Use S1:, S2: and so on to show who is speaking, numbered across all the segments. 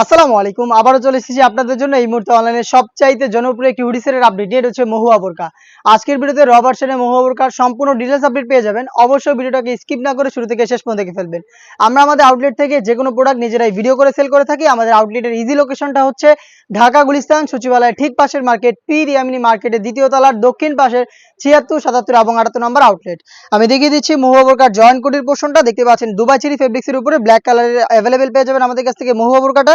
S1: আসসালামু আলাইকুম। আবারও চলে এসেছি আপনাদের জন্য এই মুহূর্তে অনলাইনে সবচাইতে জনপ্রিয় একটি হুডিসের আপডেট এটা হচ্ছে মহুয়া বোরকা। আজকের ভিডিওতে র ভার্সনে মহুয়া বোরকার সম্পূর্ণ ডিটেলস আপডেট পেয়ে যাবেন। অবশ্যই ভিডিওটাকে স্কিপ না করে শুরু থেকে শেষ পর্যন্ত দেখে ফেলবেন। আমরা আমাদের আউটলেট থেকে যে কোনো প্রোডাক্ট নিজেরাই ভিডিও করে সেল করে থাকি। আমাদের আউটলেটের ইজি লোকেশনটা হচ্ছে ঢাকা, গুলিস্তান, সচিবালয়ের ঠিক পাশের মার্কেট পি রিয়ামিনি মার্কেটের দ্বিতীয় তলার দক্ষিণ পাশের ছিয়াত্তর, সাতাত্তর এবং আটাত্তর নম্বর আউটলেট আমি দেখিয়ে দিচ্ছি মহুয়া বোরকার জয়েন্ট কোটির পোর্শনটা দেখতে পাচ্ছেন, দুবাই চিরি ফেব্রিক্সের উপরে ব্ল্যাক কালারের অ্যাভেলেবেল পেয়ে যাবেন আমাদের কাছ থেকে মহুয়া বোরকাটা।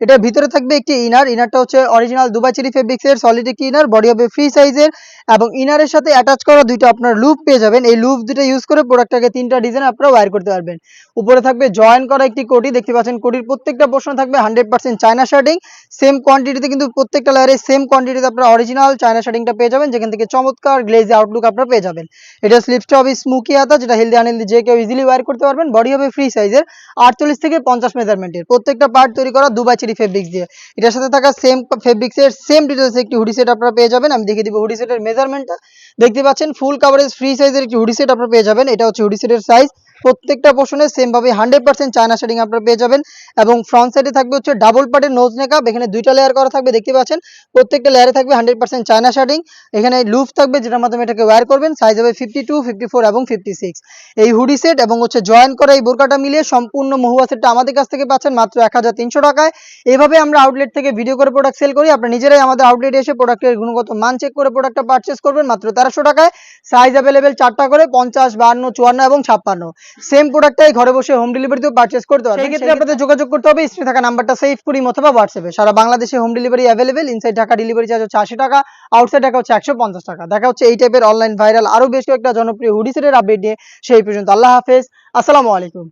S1: এটার ভিতরে থাকবে একটি ইনার ইনারটা হচ্ছে অরিজিনাল দুবাই চিরি ফেব্রিক্সের সলিড একটি ইনার বডি হবে ফ্রি সাইজের এবং ইনারের সাথে অ্যাটাচ করা দুইটা আপনার লুপ পেয়ে যাবেন। এই লুপ দুটো ইউজ করে প্রোডাক্টটাকে তিনটা ডিজাইন আপনারা ওয়্যার করতে পারবেন। উপরে থাকবে জয়েন করা একটি কোটি, দেখতে পাচ্ছেন কোটির প্রত্যেকটা পোর্শন থাকবে hundred percent China shirting same কোয়ান্টিটিতে কিন্তু প্রত্যেকটা লেয়ারে সেম কোয়ান্টিটিতে আপনারা অরিজিনাল চায়না শার্টিংটা পেয়ে যাবেন, যেখান থেকে চমৎকার গ্লেজি আউটলুক আপনারা পেয়ে যাবেন। এটা স্লিপসটা হবে স্মুকি হাতা, যেটা হেলদি আনহেলদি যে কেউ ইজিলি ওয়্যার করতে পারবেন। বডি হবে ফ্রি সাইজের আটচল্লিশ থেকে পঞ্চাশ মেজারমেন্টের প্রত্যেকটা পার্ট তৈরি করা দুবাই চিরি ফেব্রিক্স দিয়ে। এটার সাথে থাকা সেম ফেব্রিক্সের সেম ডিটেলস একটি হুডি সেট আপনারা পেয়ে যাবেন। আমি দেখিয়ে দিব হুডি সেটের মেজারমেন্টটা দেখতে পাচ্ছেন ফুল কাভারেজ ফ্রি সাইজের একটি হুডি সেট আপনারা পেয়ে যাবেন। এটা হচ্ছে হুডি সেটের সাইজ প্রত্যেকটা পোর্শনে সেম ভাবে হান্ড্রেড পার্সেন্ট চায়না শেডিং আপনারা পেয়ে যাবেন। এবং ফ্রন্ট সাইডে থাকবে হচ্ছে ডাবল পার্টের নোজ নেকাপ এখানে দুইটা লেয়ার করা থাকবে, দেখতে পাচ্ছেন? প্রত্যেকটা লেয়ারে থাকবে হান্ড্রেড পার্সেন্ট চায়না শেডিং এখানে লুফ থাকবে, যেটার মাধ্যমে এটাকে ওয়্যার করবেন সাইজ হবে ফিফটি টু ফিফটি ফোর এবং ফিফটি সিক্স এই হুডি সেট এবং হচ্ছে জয়েন করা এই বোরকাটা মিলিয়ে সম্পূর্ণ মহুয়া সেটটা আমাদের কাছ থেকে পাচ্ছেন মাত্র এক হাজার তিনশো টাকায়। এভাবে আমরা আউটলেট থেকে ভিডিও করে প্রোডাক্ট সেল করি। আপনারা নিজেরাই আমাদের আউটলেটে এসে প্রোডাক্টের গুণগত মান চেক করে প্রোডাক্টটা পারচেস করবেন মাত্র তেরোশো টাকায়। সাইজ অ্যাভেলেবেল চারটা করে, পঞ্চাশ, বাহান্ন, চুয়ান্ন এবং ছাপ্পান্ন। সেম প্রোডাক্টটাই ঘরে বসে হোম ডেলিভারিতেও পারচেস করতে পারবেন। সেক্ষেত্রে আপনাদের যোগাযোগ করতে হবে স্ক্রিনে থাকা নাম্বারটা সেভ করি অথবা হোয়াটসঅ্যাপে সারা বাংলাদেশে home delivery available inside Dhaka delivery charge হচ্ছে আশি টাকা আউটসাইড ঢাকা হচ্ছে একশো পঞ্চাশ টাকা। দেখা হচ্ছে এই টাইপের অনলাইন ভাইরাল আরও বেশ কয়েকটা জনপ্রিয় হুডি সেটের আপডেট নিয়ে সেই পর্যন্ত। আল্লাহ হাফেজ। আসসালামু আলাইকুম।